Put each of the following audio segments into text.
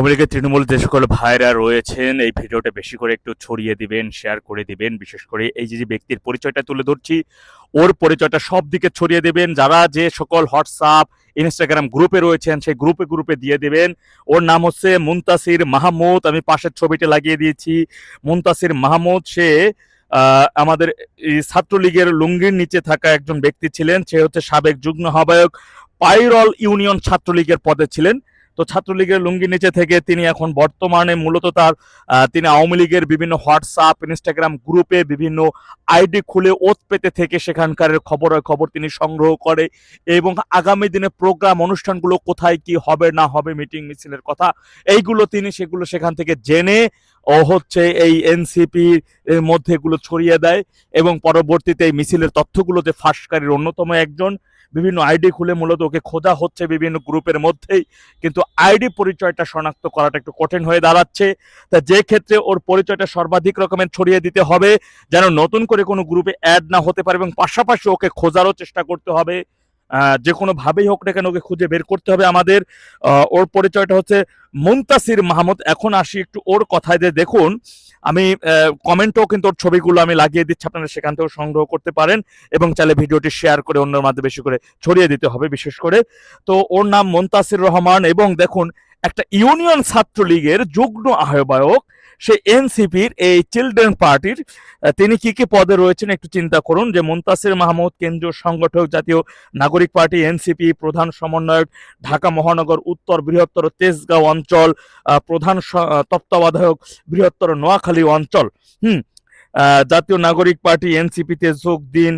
লীগের তৃণমূল যে সকল ভাইরা রয়েছেন। এই ভিডিওটা বেশি করে একটু ছড়িয়ে দিবেন শেয়ার করে দিবেন। বিশেষ করে এই যে ব্যক্তির পরিচয়টা তুলে ধরছি, ওর পরিচয়টা সব দিকে ছড়িয়ে দেবেন। যারা যে সকল হোয়াটসঅ্যাপ ইনস্টাগ্রাম গ্রুপে রয়েছেন, সেই গ্রুপে গ্রুপে দিয়ে দেবেন। ওর নাম হচ্ছে মুন্তাসির মাহমুদ। আমি পাশের ছবিটা লাগিয়ে দিয়েছি। মুন্তাসির মাহমুদ, সে আমাদের ছাত্রলীগের লুঙ্গির নিচে থাকা একজন ব্যক্তি ছিলেন। সে হচ্ছে সাবেক যুগ্ম আহ্বায়ক পাইরল ইউনিয়ন ছাত্রলীগের পদে ছিলেন। তো ছাত্রলীগের লুঙ্গি নিচে থেকে তিনি এখন বর্তমানে মূলত তার তিনি আওয়ামী লীগের বিভিন্ন হোয়াটসঅ্যাপ ইনস্টাগ্রাম গ্রুপে বিভিন্ন আইডি খুলে ওত পেতে থেকে সেখানকার খবর খবর তিনি সংগ্রহ করে এবং আগামী দিনে প্রোগ্রাম অনুষ্ঠানগুলো কোথায় কি হবে না হবে মিটিং মিছিলের কথা, এইগুলো তিনি সেগুলো সেখান থেকে জেনে ও হচ্ছে এই এনসিপি এর মধ্যে এগুলো ছড়িয়ে দেয় এবং পরবর্তীতে এই মিছিলের তথ্যগুলোতে ফাঁসকারীর অন্যতম একজন বিভিন্ন আইডি খুলে মূলত ওকে খোঁজা হচ্ছে বিভিন্ন গ্রুপের মধ্যেই। কিন্তু আইডি পরিচয়টা শনাক্ত করাটা একটু কঠিন হয়ে দাঁড়াচ্ছে। তা যে ক্ষেত্রে ওর পরিচয়টা সর্বাধিক রকমের ছড়িয়ে দিতে হবে, যেন নতুন করে কোনো গ্রুপে অ্যাড না হতে পারে এবং পাশাপাশি ওকে খোঁজারও চেষ্টা করতে হবে। যে কোনো ভাবেই হোক না কেন ওকে খুঁজে বের করতে হবে। আমাদের ওর পরিচয়টা হচ্ছে মুন্তাসির মাহমুদ। এখন আসি একটু ওর কথায় যে দেখুন, আমি কমেন্টও কিন্তু ওর ছবিগুলো আমি লাগিয়ে দিচ্ছি, আপনারা সেখান থেকেও সংগ্রহ করতে পারেন এবং চাইলে ভিডিওটি শেয়ার করে অন্যের মাধ্যমে বেশি করে ছড়িয়ে দিতে হবে বিশেষ করে। তো ওর নাম মন্তাসির রহমান এবং দেখুন, একটা ইউনিয়ন ছাত্রলীগের যুগ্ম আহ্বায়ক সে এনসিপির এই চিলড্রেন পার্টির তিনি কি কি পদে রয়েছেন একটু চিন্তা করুন। যে মুন্তাসির মাহমুদ, কেন্দ্রীয় সংগঠক, জাতীয় নাগরিক পার্টি, এনসিপি, প্রধান সমন্বয়ক, ঢাকা মহানগর, উত্তর বৃহত্তর তেজগাঁও অঞ্চল প্রধান তত্ত্বাবধায়ক বৃহত্তর নোয়াখালী অঞ্চল। হুম জাতীয় নাগরিক পার্টি, এনসিপিতে যোগ দিন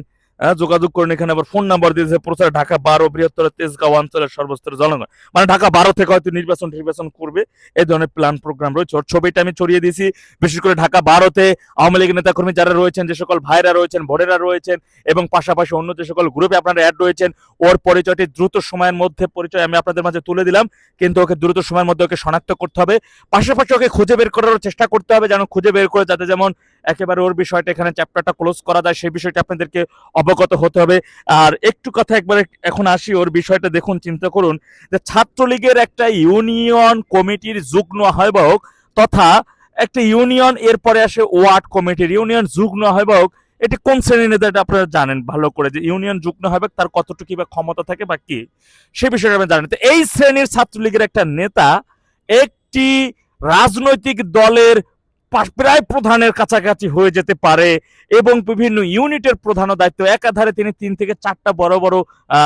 যোগাযোগ করুন, এখানে আবার ফোন নাম্বার দিয়েছে প্রচার, ঢাকা বারো, বৃহত্তর, তেজগাঁও অঞ্চলের সর্বস্তরের জনগণ। মানে ঢাকা বারো থেকে হয়তো নির্বাচন নির্বাচন করবে এই ধরনের প্ল্যান প্রোগ্রাম রয়েছে। ওর ছবিটা আমি ছড়িয়ে দিয়েছি, বিশেষ করে ঢাকা বারোতে আওয়ামী লীগের নেতাকর্মী যারা রয়েছেন, যে সকল ভাইরা রয়েছেন ভোটেরা রয়েছেন, এবং পাশাপাশি অন্য যে সকল গ্রুপে আপনারা অ্যাড রয়েছেন, ওর পরিচয়টি দ্রুত সময়ের মধ্যে পরিচয় আমি আপনাদের মাঝে তুলে দিলাম, কিন্তু ওকে দ্রুত সময়ের মধ্যে ওকে শনাক্ত করতে হবে। পাশাপাশি ওকে খুঁজে বের করার চেষ্টা করতে হবে, যেন খুঁজে বের করে, যাতে যেমন একেবারে ওর বিষয়টা এখানে চ্যাপ্টারটা ক্লোজ করা যায়, সেই বিষয়টা আপনাদেরকে অবগত হতে হবে। আর একটু কথা একবার এখন আসি, ওর বিষয়টা দেখুন, চিন্তা করুন। যে ছাত্রলীগের একটা ইউনিয়ন কমিটির যুগ্ম আহ্বায়ক তথা একটা ইউনিয়ন, এরপরে আসে ওয়ার্ড কমিটির। ইউনিয়ন যুগ্ম আহ্বায়ক, এটি কোন শ্রেণির নেতা এটা আপনারা জানেন ভালো করে, যে ইউনিয়ন যুগ্ম আহ্বায়ক তার কতটুকু বা ক্ষমতা থাকে বা কি? সে বিষয়টা আপনি জানেন। তো এই শ্রেণির ছাত্রলীগের একটা নেতা একটি রাজনৈতিক দলের প্রায় প্রধানের কাছাকাছি হয়ে যেতে পারে এবং বিভিন্ন ইউনিটের প্রধান দায়িত্ব একাধারে তিনি তিন থেকে চারটা বড় বড়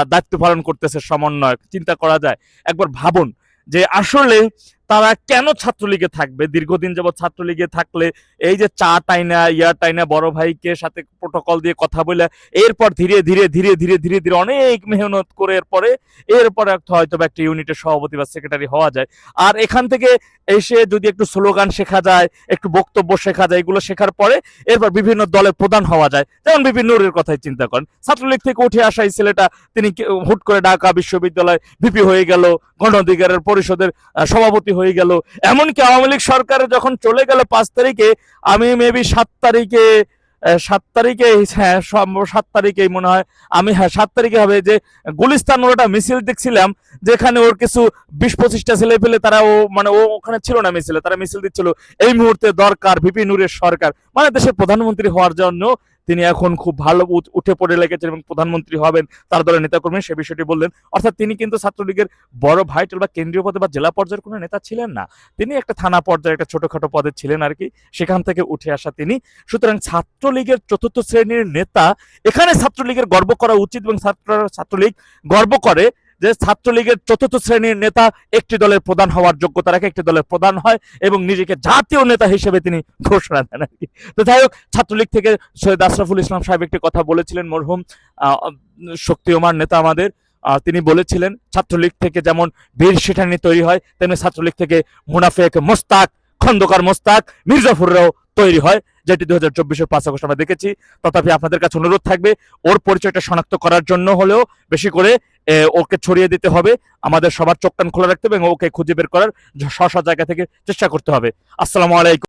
দায়িত্ব পালন করতেছে সমন্বয় চিন্তা করা যায়। একবার ভাবুন যে আসলে তারা কেন ছাত্রলীগে থাকবে? দীর্ঘদিন যাবৎ ছাত্রলীগে থাকলে এই যে চা টাইনা ইয়ার টাইনা, বড় ভাইকে সাথে প্রোটোকল দিয়ে কথা বলে, এরপর ধীরে ধীরে ধীরে ধীরে ধীরে ধীরে অনেক মেহনত করে এরপরে এরপরে হয়তো একটা ইউনিটের সভাপতি বা সেক্রেটারি হওয়া যায়। আর এখান থেকে এসে যদি একটু স্লোগান শেখা যায়, একটু বক্তব্য শেখা যায়, এগুলো শেখার পরে এরপর বিভিন্ন দলের প্রধান হওয়া যায়। যেমন বিভিন্ন নূরের কথাই চিন্তা করেন। ছাত্রলীগ থেকে উঠে আসা এই ছেলেটা, তিনি হুট করে ঢাকা বিশ্ববিদ্যালয় ভিপি হয়ে গেল গণ অধিকারের পরিষদের সভাপতি হয়ে গেল। এমনকি আওয়ামী লীগ সরকার যখন চলে গেল পাঁচ তারিখে, আমি মেবি সাত তারিখে সাত তারিখে হ্যাঁ সাত তারিখেই মনে হয়, আমি হ্যাঁ সাত তারিখে হবে যে গুলিস্তান ওটা মিছিল দেখছিলাম, যেখানে ওর কিছু বিশ পঁচিশটা ছেলে পেলে তারা ও মানে ও ওখানে ছিল না মিছিলে, তারা মিছিল দিচ্ছিল। এই মুহূর্তে দরকার ভিপি নূরের সরকার মানে দেশের প্রধানমন্ত্রী হওয়ার জন্য তিনি এখন খুব ভালো উঠে পড়ে লেগেছেন এবং প্রধানমন্ত্রী হবেন, তার দলের নেতাকর্মী সে বিষয়টি বললেন। অর্থাৎ তিনি কিন্তু ছাত্রলীগের বড় ভাইটাল বা কেন্দ্রীয় পদে বা জেলা পর্যায়ের কোনো নেতা ছিলেন না। তিনি একটা থানা পর্যায়ে একটা ছোটখাটো পদে ছিলেন আর কি, সেখান থেকে উঠে আসা তিনি। সুতরাং ছাত্রলীগের চতুর্থ শ্রেণির নেতা, এখানে ছাত্রলীগের গর্ব করা উচিত এবং ছাত্র ছাত্রলীগ গর্ব করে যে ছাত্রলীগের চতুর্থ শ্রেণির নেতা একটি দলের প্রধান হওয়ার যোগ্যতা রাখে, একটি দলের প্রধান হয় এবং নিজেকে জাতীয় নেতা হিসেবে তিনি ঘোষণা দেন আর কি তো যাই হোক, ছাত্রলীগ থেকে সৈয়দ আশরাফুল ইসলাম সাহেব একটি কথা বলেছিলেন মরহুম শক্তিমান নেতা আমাদের তিনি বলেছিলেন, ছাত্রলীগ থেকে যেমন বীর সেঠানি তৈরি হয়, তেমনি ছাত্রলীগ থেকে মুনাফেক মোস্তাক, খন্দকার মোস্তাক, মির্জাফুররাও তৈরি হয়। যেটি দু হাজার চব্বিশের পাঁচ আগস্ট আমরা দেখেছি। তথাপি আপনাদের কাছে অনুরোধ থাকবে, ওর পরিচয়টা শনাক্ত করার জন্য হলেও বেশি করে ওকে ছড়িয়ে দিতে হবে। আমাদের সবার চোখ কান খোলা রাখতে হবে এবং ওকে খুঁজে বের করার স্ব জায়গা থেকে চেষ্টা করতে হবে। আসসালামু আলাইকুম।